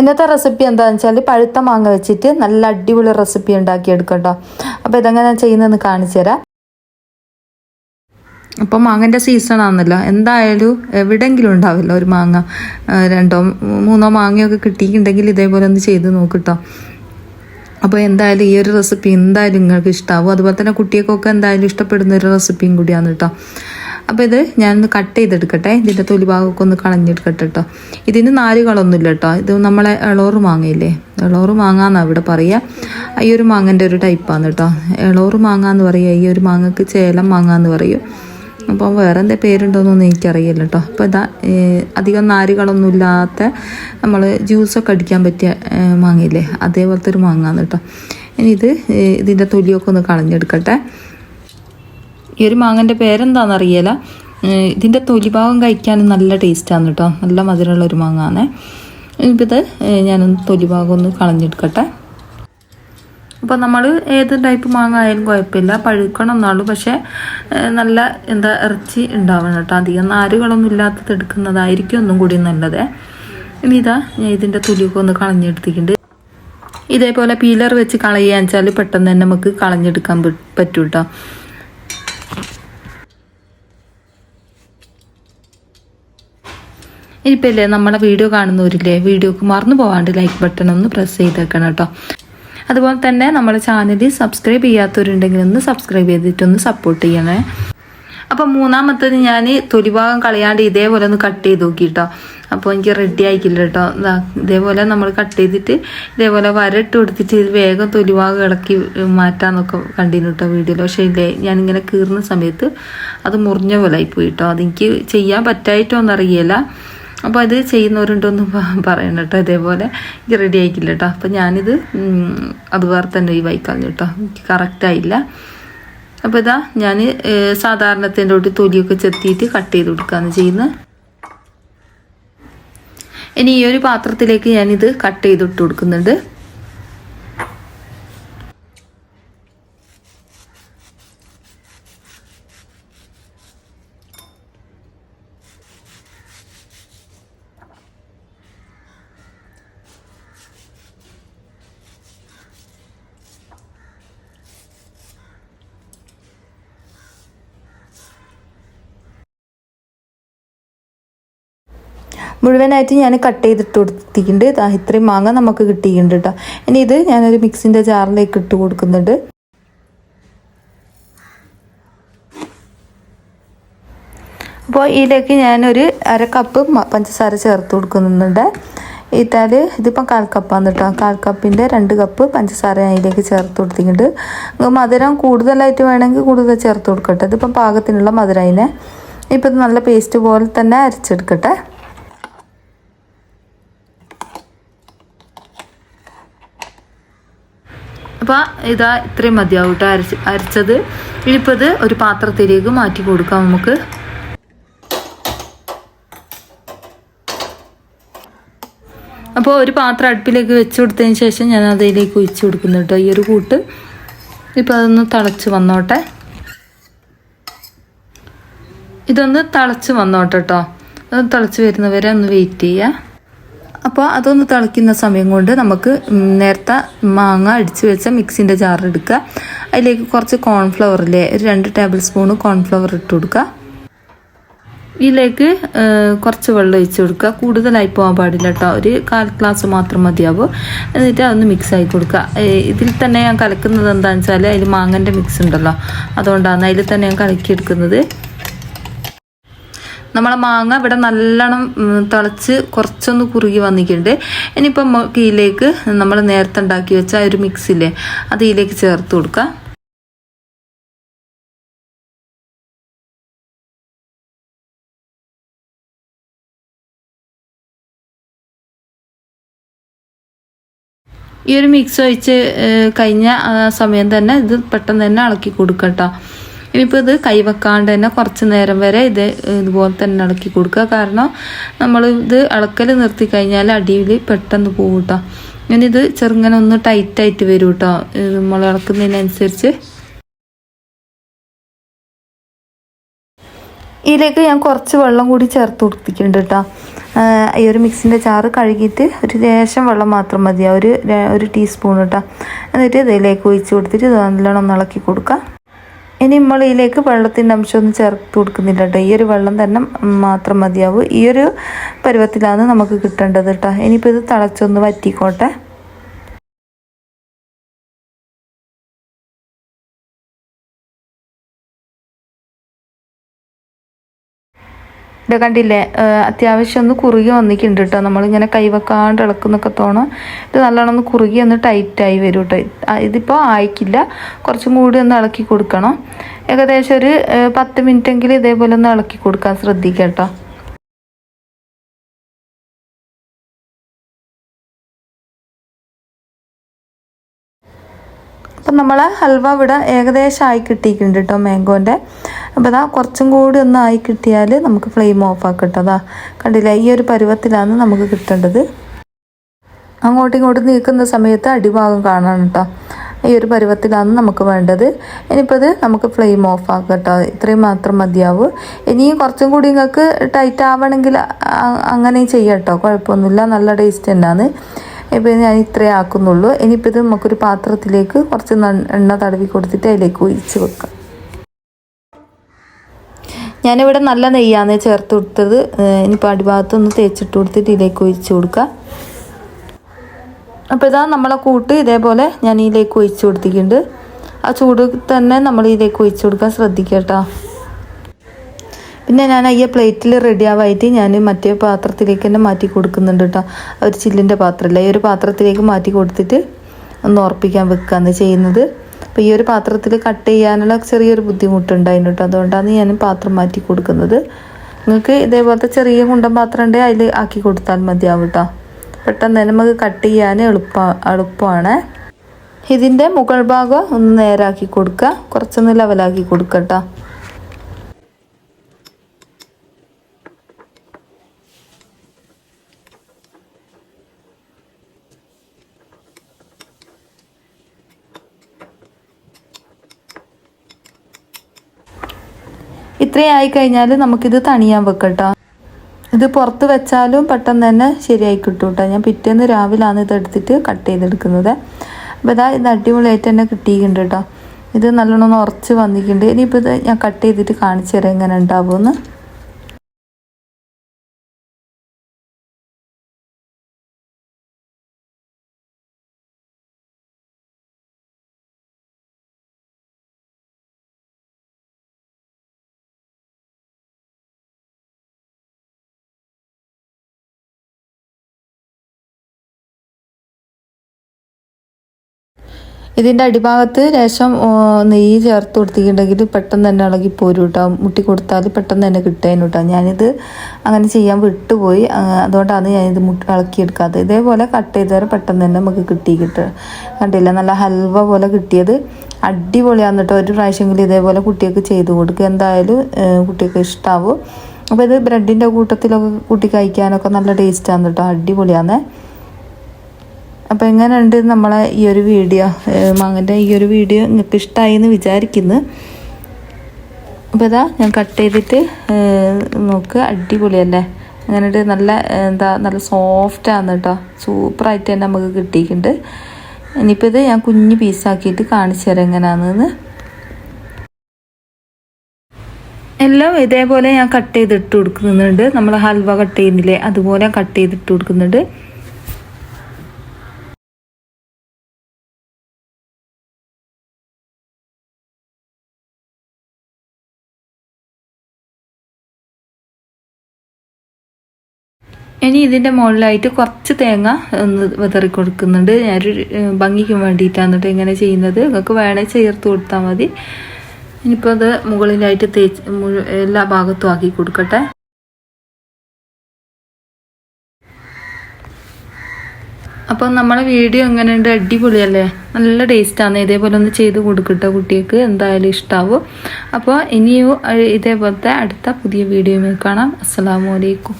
ഇന്നത്തെ റെസിപ്പി എന്താണെന്ന് വെച്ചാൽ പഴുത്ത മാങ്ങ വെച്ചിട്ട് നല്ല അടിപൊളി റെസിപ്പി ഉണ്ടാക്കിയെടുക്കാം കേട്ടോ അപ്പോൾ ഇതെങ്ങനെ ചെയ്യുന്നതെന്ന് കാണിച്ചു തരാം. അപ്പോൾ മാങ്ങന്റെ സീസൺ ആണെന്നല്ലോ എന്തായാലും എവിടെയെങ്കിലും ഉണ്ടാവില്ല ഒരു മാങ്ങ രണ്ടോ മൂന്നോ മാങ്ങയൊക്കെ കിട്ടിയിട്ടുണ്ടെങ്കിൽ ഇതേപോലെ ഒന്ന് ചെയ്ത് നോക്കിട്ടോ. അപ്പോൾ എന്തായാലും ഈ ഒരു റെസിപ്പി എന്തായാലും നിങ്ങൾക്ക് ഇഷ്ടമാവും അതുപോലെ തന്നെ കുട്ടികൾക്കൊക്കെ എന്തായാലും ഇഷ്ടപ്പെടുന്ന ഒരു റെസിപ്പിയും കൂടിയാണ് കേട്ടോ അപ്പോൾ ഇത് ഞാനൊന്ന് കട്ട് ചെയ്തെടുക്കട്ടെ. ഇതിന്റെ തൊലി ഭാഗമൊക്കെ ഒന്ന് കളഞ്ഞെടുക്കട്ടെ കേട്ടോ ഇതിന് നാരുകളൊന്നുമില്ല കേട്ടോ ഇത് നമ്മളെ ഇളോറ് മാങ്ങയില്ലേ? ഇളോറ് മാങ്ങ എന്നാണ് ഇവിടെ പറയുക ഈ ഒരു മാങ്ങന്റെ ഒരു ടൈപ്പാണ് കേട്ടോ ഇളോറ് മാങ്ങ എന്ന് പറയുക ഈ ഒരു മാങ്ങക്ക് ചേലം മാങ്ങ എന്ന് പറയും. അപ്പോൾ വേറെ എന്താ പേരുണ്ടോയെന്നൊന്നും എനിക്കറിയില്ല കേട്ടോ അപ്പോൾ ഇതാ അധികം നാരുകളൊന്നും ഇല്ലാത്ത നമ്മൾ ജ്യൂസൊക്കെ അടിക്കാൻ പറ്റിയ മാങ്ങയില്ലേ? അതേപോലത്തെ ഒരു മാങ്ങാന്ന് കേട്ടോ ഇനി ഇത് ഇതിന്റെ തൊലിയൊക്കെ ഒന്ന് കളഞ്ഞെടുക്കട്ടെ. ഈ ഒരു മാങ്ങന്റെ പേരെന്താണെന്ന് അറിയില്ല ഇതിന്റെ തൊലിഭാഗം കഴിക്കാൻ നല്ല ടേസ്റ്റാണ് കേട്ടോ. നല്ല മധുരമുള്ള ഒരു മാങ്ങാണ്. ഇത് ഞാനൊന്ന് തൊലിഭാഗം ഒന്ന് കളഞ്ഞെടുക്കട്ടെ. അപ്പോൾ നമ്മൾ ഏത് ടൈപ്പ് മാങ്ങ ആയാലും കുഴപ്പമില്ല. പഴുക്കണം എന്നുള്ളൂ പക്ഷേ നല്ല എന്താ ഇറച്ചി ഉണ്ടാവണം കേട്ടോ. അധികം നാരുകളൊന്നും ഇല്ലാത്തത് എടുക്കുന്നതായിരിക്കും ഒന്നും കൂടി നല്ലത്. ഇനി ഇതാ ഞാൻ ഇതിന്റെ തൊലിയൊക്കെ ഒന്ന് കളഞ്ഞെടുത്തിട്ടുണ്ട്. ഇതേപോലെ പീലർ വെച്ച് കളയുക വെച്ചാൽ പെട്ടെന്ന് തന്നെ നമുക്ക് കളഞ്ഞെടുക്കാൻ പറ്റും കേട്ടോ ഇനിയിപ്പോൾ ഇല്ലേ നമ്മളെ വീഡിയോ കാണുന്നവരില്ലേ വീഡിയോക്ക് മറന്നു പോവാണ്ട് ലൈക്ക് ബട്ടൺ ഒന്ന് പ്രസ് ചെയ്തേക്കണം കേട്ടോ. അതുപോലെ തന്നെ നമ്മുടെ ചാനലിൽ സബ്സ്ക്രൈബ് ചെയ്യാത്തവരുണ്ടെങ്കിൽ ഒന്ന് സബ്സ്ക്രൈബ് ചെയ്തിട്ടൊന്ന് സപ്പോർട്ട് ചെയ്യണേ. അപ്പം മൂന്നാമത്തത് ഞാൻ തൊലിഭാഗം കളയാണ്ട് ഇതേപോലെ ഒന്ന് കട്ട് ചെയ്ത് നോക്കി കേട്ടോ. അപ്പോൾ എനിക്ക് റെഡി ആയിക്കില്ല കേട്ടോ. ഇതേപോലെ നമ്മൾ കട്ട് ചെയ്തിട്ട് ഇതേപോലെ വരട്ട് കൊടുത്തിട്ട് ഇത് വേഗം തൊലിഭാഗം ഇളക്കി മാറ്റാന്നൊക്കെ കണ്ടിരുന്നു കേട്ടോ വീഡിയോയിൽ പക്ഷേ ഇല്ലേ ഞാനിങ്ങനെ കീറുന്ന സമയത്ത് അത് മുറിഞ്ഞ പോലെ ആയിപ്പോയി കേട്ടോ. അതെനിക്ക് ചെയ്യാൻ പറ്റായിട്ടോ അറിയില്ല അപ്പോൾ അത് ചെയ്യുന്നവരുണ്ടോന്ന് പറയണം കേട്ടോ. ഇതേപോലെ ഇത് റെഡി ആയിക്കില്ല കേട്ടോ അപ്പോൾ ഞാനിത് അതുപോലെ അത് തന്നെ ഈ വായിക്കളഞ്ഞു കേട്ടോ. എനിക്ക് കറക്റ്റായില്ല അപ്പോൾ ഇതാ ഞാൻ സാധാരണത്തിന്റെ തൊട്ട് തൊലിയൊക്കെ ചെത്തിയിട്ട് കട്ട് ചെയ്ത് കൊടുക്കുകയാണ് ചെയ്യുന്നത് ഇനി ഈ ഒരു പാത്രത്തിലേക്ക് ഞാനിത് കട്ട് ചെയ്തിട്ട് കൊടുക്കുന്നുണ്ട്. മുഴുവനായിട്ട് ഞാൻ കട്ട് ചെയ്തിട്ട് കൊടുത്തിട്ടുണ്ട്. ഇത്രയും മാങ്ങ നമുക്ക് കിട്ടിയിട്ടുണ്ട് കേട്ടോ ഇനി ഇത് ഞാനൊരു മിക്സിന്റെ ജാറിലേക്ക് ഇട്ട് കൊടുക്കുന്നുണ്ട്. അപ്പോൾ ഇതിലേക്ക് ഞാനൊരു അര കപ്പ് പഞ്ചസാര ചേർത്ത് കൊടുക്കുന്നുണ്ട്. ഇട്ടാൽ ഇതിപ്പം കാൽ കേട്ടോ കാൽ കപ്പിന്റെ രണ്ട് കപ്പ് പഞ്ചസാര അതിലേക്ക് ചേർത്ത് കൊടുത്തിട്ടുണ്ട്. മധുരം കൂടുതലായിട്ട് വേണമെങ്കിൽ കൂടുതൽ ചേർത്ത് കൊടുക്കട്ടെ. ഇതിപ്പം പാകത്തിനുള്ള മധുരം അതിനെ. ഇപ്പം നല്ല പേസ്റ്റ് പോലെ തന്നെ അരച്ചെടുക്കട്ടെ. അപ്പോൾ ഇതാ ഇത്രയും മതിയാവും കേട്ടോ അരച്ച് അരച്ചത്. ഇനിയിപ്പോൾ ഇത് ഒരു പാത്രത്തിലേക്ക് മാറ്റി കൊടുക്കാം നമുക്ക്. അപ്പോൾ ഒരു പാത്രം അടുപ്പിലേക്ക് വെച്ച് കൊടുത്തതിന് ശേഷം ഞാൻ അതിലേക്ക് ഒഴിച്ച് കൊടുക്കുന്നു കേട്ടോ ഈ ഒരു കൂട്ട്. ഇപ്പോൾ അതൊന്ന് തിളച്ച് വന്നോട്ടെ. ഇതൊന്ന് തിളച്ച് വന്നോട്ടെ കേട്ടോ. അത് തിളച്ച് വരുന്നവരെ ഒന്ന് വെയിറ്റ് ചെയ്യുക അപ്പോൾ അതൊന്ന് തിളയ്ക്കുന്ന സമയം കൊണ്ട് നമുക്ക് നേരത്തെ മാങ്ങ അടിച്ച് വെച്ച മിക്സിന്റെ ജാർ എടുക്കുക. അതിലേക്ക് കുറച്ച് കോൺഫ്ലവറിലെ ഒരു രണ്ട് ടേബിൾ സ്പൂൺ കോൺഫ്ലവർ ഇട്ട് കൊടുക്കുക. ഇതിലേക്ക് കുറച്ച് വെള്ളം ഒഴിച്ച് കൊടുക്കുക. കൂടുതലായി പോകാൻ പാടില്ല കേട്ടോ ഒരു കാൽ ഗ്ലാസ് മാത്രം മതിയാവും. എന്നിട്ട് അതൊന്ന് മിക്സ് ആക്കി കൊടുക്കുക. ഇതിൽ തന്നെ ഞാൻ കലക്കുന്നത് എന്താണെന്ന് വെച്ചാൽ അതിൽ മാങ്ങന്റെ മിക്സ് ഉണ്ടല്ലോ. അതുകൊണ്ടാണ് അതിൽ തന്നെ ഞാൻ കലക്കിയെടുക്കുന്നത്. നമ്മളെ മാങ്ങ ഇവിടെ നല്ലോണം തിളച്ച് കുറച്ചൊന്ന് കുറുകി വന്നിട്ടുണ്ട്. ഇനിയിപ്പം ഇതിലേക്ക് നമ്മൾ നേരത്തെ ഉണ്ടാക്കി വെച്ച ഒരു മിക്സില്ലേ അത് ഇതിലേക്ക് ചേർത്ത് കൊടുക്കാം. ഈ ഒരു മിക്സ് ഒഴിച്ച് കഴിഞ്ഞ സമയം തന്നെ ഇത് പെട്ടെന്ന് തന്നെ ഇളക്കി കൊടുക്കട്ടോ ഇനിയിപ്പോൾ ഇത് കൈവെക്കാണ്ട് തന്നെ കുറച്ച് നേരം വരെ ഇത് ഇതുപോലെ തന്നെ ഇളക്കി കൊടുക്കുക. കാരണം നമ്മൾ ഇത് ഇളക്കൽ നിർത്തി കഴിഞ്ഞാൽ അടിയിൽ പെട്ടെന്ന് പോകും കേട്ടോ ഇനി ഇത് ചെറുങ്ങനെ ഒന്ന് ടൈറ്റായിട്ട് വരും കേട്ടോ നമ്മൾ ഇളക്കുന്നതിനനുസരിച്ച്. ഇതിലേക്ക് ഞാൻ കുറച്ച് വെള്ളം കൂടി ചേർത്ത് കൊടുത്തിട്ടുണ്ട് കേട്ടോ ഈ ഒരു മിക്സിന്റെ ചാറ് കഴുകിയിട്ട് ഒരു ലേശം വെള്ളം മാത്രം മതി. ഒരു ഒരു ടീസ്പൂൺ കേട്ടോ എന്നിട്ട് ഇതിലേക്ക് ഒഴിച്ച് കൊടുത്തിട്ട് ഇത് നല്ലോണം ഒന്ന് ഇളക്കി കൊടുക്കുക. ഇനി നമ്മൾ ഇതിലേക്ക് വെള്ളത്തിന്റെ അംശമൊന്നും ചേർത്ത് കൊടുക്കുന്നില്ല കേട്ടോ. ഈ ഒരു വെള്ളം തന്നെ മാത്രം മതിയാവും. ഈ ഒരു പരുവത്തിലാണ് നമുക്ക് കിട്ടേണ്ടത് കേട്ടോ. ഇനിയിപ്പോൾ ഇത് തിളച്ചൊന്ന് വറ്റിക്കോട്ടെ. ഇത് കണ്ടില്ലേ? അത്യാവശ്യം ഒന്ന് കുറുകി വന്നിട്ടുണ്ട് കേട്ടോ നമ്മളിങ്ങനെ കൈവെക്കാണ്ട് ഇളക്കുന്നൊക്കെ തോണം ഇത് നല്ലോണം ഒന്ന് കുറുകി ഒന്ന് ടൈറ്റായി വരും കേട്ടോ ഇതിപ്പോൾ ആയിക്കില്ല. കുറച്ചും കൂടി ഒന്ന് ഇളക്കി കൊടുക്കണം. ഏകദേശം ഒരു പത്ത് മിനിറ്റെങ്കിലും ഇതേപോലെ ഒന്ന് ഇളക്കി കൊടുക്കാൻ ശ്രദ്ധിക്കാം കേട്ടോ അപ്പം നമ്മൾ ഹൽവ ഇവിടെ ഏകദേശം ആയി കിട്ടിയിട്ടുണ്ട് കേട്ടോ മാംഗോന്റെ. അപ്പോൾ അതാ കുറച്ചും കൂടി ഒന്ന് ആയി കിട്ടിയാൽ നമുക്ക് ഫ്ലെയിം ഓഫ് ആക്കാം കേട്ടോ. അതാ കണ്ടില്ല ഈ ഒരു പരുവത്തിലാണ് നമുക്ക് കിട്ടേണ്ടത്. അങ്ങോട്ടും ഇങ്ങോട്ടും നീക്കുന്ന സമയത്ത് അടിഭാഗം കാണണം കേട്ടോ. ഈ ഒരു പരുവത്തിലാണ് നമുക്ക് വേണ്ടത്. ഇനിയിപ്പോൾ ഇത് നമുക്ക് ഫ്ലെയിം ഓഫ് ആക്കാം കേട്ടോ. ഇത്രയും മാത്രം മതിയാവും. ഇനിയും കുറച്ചും കൂടി നിങ്ങൾക്ക് ടൈറ്റ് ആവണമെങ്കിൽ അങ്ങനെ ചെയ്യാം കേട്ടോ. കുഴപ്പമൊന്നുമില്ല. നല്ല ടേസ്റ്റ് തന്നെയാണ്. ഇപ്പോൾ ഞാൻ ഇത്രേ ആക്കുന്നുള്ളൂ. ഇനിയിപ്പോൾ ഇത് നമുക്കൊരു പാത്രത്തിലേക്ക് കുറച്ച് എണ്ണ തടവി കൊടുത്തിട്ട് അതിലേക്ക് ഒഴിച്ച് വെക്കാം. ഞാനിവിടെ നല്ല നെയ്യാണ് ചേർത്ത് കൊടുത്തത്. ഇനിയിപ്പോൾ ഇനിയിപ്പോൾ അടിഭാഗത്തൊന്ന് തേച്ചിട്ട് കൊടുത്തിട്ട് ഇതിലേക്ക് ഒഴിച്ച് കൊടുക്കാം. അപ്പോൾ ഇതാ നമ്മളെ കൂട്ട് ഇതേപോലെ ഞാൻ ഇതിലേക്ക് ഒഴിച്ച് കൊടുത്തിട്ടുണ്ട്. ആ ചൂട് തന്നെ നമ്മൾ ഇതിലേക്ക് ഒഴിച്ച് കൊടുക്കാൻ ശ്രദ്ധിക്കുക കേട്ടോ. പിന്നെ ഞാൻ അയ്യ പ്ലേറ്റിൽ റെഡി ആവായിട്ട് ഞാൻ മറ്റേ പാത്രത്തിലേക്ക് തന്നെ മാറ്റി കൊടുക്കുന്നുണ്ട് കേട്ടോ ഒരു ചില്ലിന്റെ പാത്രമല്ല ഈ ഒരു പാത്രത്തിലേക്ക് മാറ്റി കൊടുത്തിട്ട് ഒന്ന് ഉറപ്പിക്കാൻ വെക്കുകയാണ് ചെയ്യുന്നത്. അപ്പോൾ ഈ ഒരു പാത്രത്തിൽ കട്ട് ചെയ്യാനുള്ള ചെറിയൊരു ബുദ്ധിമുട്ടുണ്ടായിരുന്നു കേട്ടോ അതുകൊണ്ടാണ് ഞാൻ പാത്രം മാറ്റി കൊടുക്കുന്നത്. നിങ്ങൾക്ക് ഇതേപോലത്തെ ചെറിയ കുണ്ടൻ പാത്രം ഉണ്ടെങ്കിൽ അതിൽ ആക്കി കൊടുത്താൽ മതിയാവും കേട്ടോ പെട്ടെന്ന് തന്നെ നമുക്ക് കട്ട് ചെയ്യാൻ എളുപ്പ എളുപ്പമാണ്. ഇതിന്റെ മുകൾ ഭാഗം ഒന്ന് നേരാക്കി കൊടുക്കുക. കുറച്ചൊന്ന് ലെവലാക്കി കൊടുക്കുക കേട്ടോ ഇത്രയും ആയി കഴിഞ്ഞാൽ നമുക്കിത് തണിയാൻ വെക്കട്ടോ. ഇത് പുറത്ത് വെച്ചാലും പെട്ടെന്ന് തന്നെ ശരിയായി കിട്ടും കേട്ടോ ഞാൻ പിറ്റേന്ന് രാവിലാണ് ഇത് എടുത്തിട്ട് കട്ട് ചെയ്തെടുക്കുന്നത്. അപ്പോൾ ഇതാ ഇത് അടിപൊളിയായിട്ട് തന്നെ കിട്ടിയിട്ടുണ്ട് കേട്ടോ. ഇത് നല്ലോണം ഉറച്ച് വന്നിട്ടുണ്ട്. ഇനിയിപ്പോൾ ഇത് ഞാൻ കട്ട് ചെയ്തിട്ട് കാണിച്ചു തരാം എങ്ങനെ ഉണ്ടാവുമെന്ന്. ഇതിന്റെ അടിഭാഗത്ത് ലേശം നെയ്യ് ചേർത്ത് കൊടുത്തിട്ടുണ്ടെങ്കിൽ പെട്ടെന്ന് തന്നെ ഇളകി പോരും കേട്ടോ മുട്ടി കൊടുത്താൽ പെട്ടെന്ന് തന്നെ കിട്ടേനു കേട്ടോ ഞാനിത് അങ്ങനെ ചെയ്യാൻ വിട്ടുപോയി. അതുകൊണ്ടാണ് ഞാനിത് മുട്ടി ഇളക്കിയെടുക്കാത്തത്. ഇതേപോലെ കട്ട് ചെയ്തവരെ പെട്ടെന്ന് തന്നെ നമുക്ക് കിട്ടി കിട്ടുക. കണ്ടില്ല? നല്ല ഹൽവ പോലെ കിട്ടിയത്. അടിപൊളിയാണ് കേട്ടോ ഒരു പ്രാവശ്യമെങ്കിലും ഇതേപോലെ കുട്ടികൾക്ക് ചെയ്ത് കൊടുക്കുക എന്തായാലും കുട്ടികൾക്ക് ഇഷ്ടാവും. അപ്പോൾ ഇത് ബ്രെഡിന്റെ കൂട്ടത്തിലൊക്കെ കൂട്ടി കഴിക്കാനൊക്കെ നല്ല ടേസ്റ്റാണ് കേട്ടോ അടിപൊളിയാണ് അപ്പോൾ എങ്ങനെയുണ്ട് നമ്മളെ ഈ ഒരു വീഡിയോ? മാങ്ങന്റെ ഈ ഒരു വീഡിയോ നിങ്ങൾക്ക് ഇഷ്ടമായി എന്ന് വിചാരിക്കുന്നു. അപ്പോൾ ഇതാ ഞാൻ കട്ട് ചെയ്തിട്ട് നോക്ക് അടിപൊളിയല്ലേ അങ്ങനെയിട്ട് നല്ല എന്താ നല്ല സോഫ്റ്റാണ് കേട്ടോ സൂപ്പറായിട്ട് തന്നെ നമുക്ക് കിട്ടിയിട്ടുണ്ട്. ഇനിയിപ്പോൾ ഇത് ഞാൻ കുഞ്ഞ് പീസാക്കിയിട്ട് കാണിച്ചു തരാം എങ്ങനെയാണെന്ന് എല്ലാം ഇതേപോലെ ഞാൻ കട്ട് ചെയ്തിട്ട് കൊടുക്കുന്നുണ്ട്. നമ്മൾ ഹൽവ കട്ട് ചെയ്യുന്നില്ലേ അതുപോലെ കട്ട് ചെയ്തിട്ട് കൊടുക്കുന്നുണ്ട്. ഇനി ഇതിന്റെ മുകളിലായിട്ട് കുറച്ച് തേങ്ങ ഒന്ന് വിതറി കൊടുക്കുന്നുണ്ട്. ഞാനൊരു ഭംഗിക്കും വേണ്ടിയിട്ടാണ് കേട്ടോ ഇങ്ങനെ ചെയ്യുന്നത്. നിങ്ങൾക്ക് വേണേൽ ചേർത്ത് കൊടുത്താൽ മതി. ഇനിയിപ്പോൾ അത് മുകളിലായിട്ട് തേച്ച് എല്ലാ ഭാഗത്തും ആക്കി കൊടുക്കട്ടെ. അപ്പോൾ നമ്മളെ വീഡിയോ എങ്ങനെയുണ്ട്? അടിപൊളിയല്ലേ? നല്ല ടേസ്റ്റാണ്. ഇതേപോലെ ഒന്ന് ചെയ്ത് കൊടുക്കട്ടെ കുട്ടികൾക്ക്. എന്തായാലും ഇഷ്ടാവും. അപ്പോൾ ഇനിയും ഇതേപോലത്തെ അടുത്ത പുതിയ വീഡിയോ കാണാം. അസ്സാം അലൈക്കും.